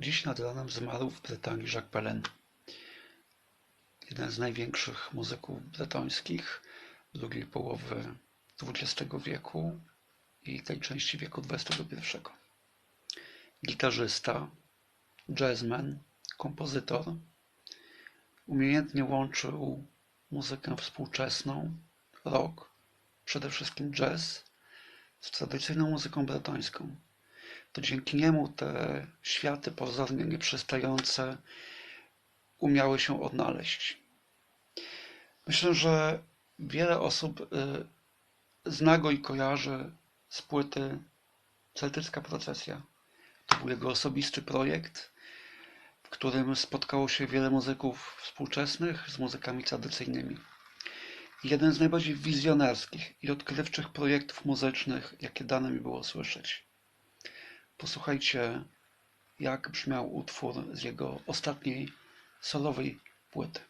Dziś nad ranem zmarł w Brytanii Jacques Pellen, jeden z największych muzyków bretońskich drugiej połowy XX wieku i tej części wieku XXI. Gitarzysta, jazzman, kompozytor, umiejętnie łączył muzykę współczesną, rock, przede wszystkim jazz, z tradycyjną muzyką bretońską. To dzięki niemu te światy pozornie nieprzystające umiały się odnaleźć. Myślę, że wiele osób y, zna go i kojarzy z płyty Celtycka Procesja. To był jego osobisty projekt, w którym spotkało się wiele muzyków współczesnych z muzykami tradycyjnymi. Jeden z najbardziej wizjonerskich i odkrywczych projektów muzycznych, jakie dane mi było słyszeć. Posłuchajcie, jak brzmiał utwór z jego ostatniej solowej płyty.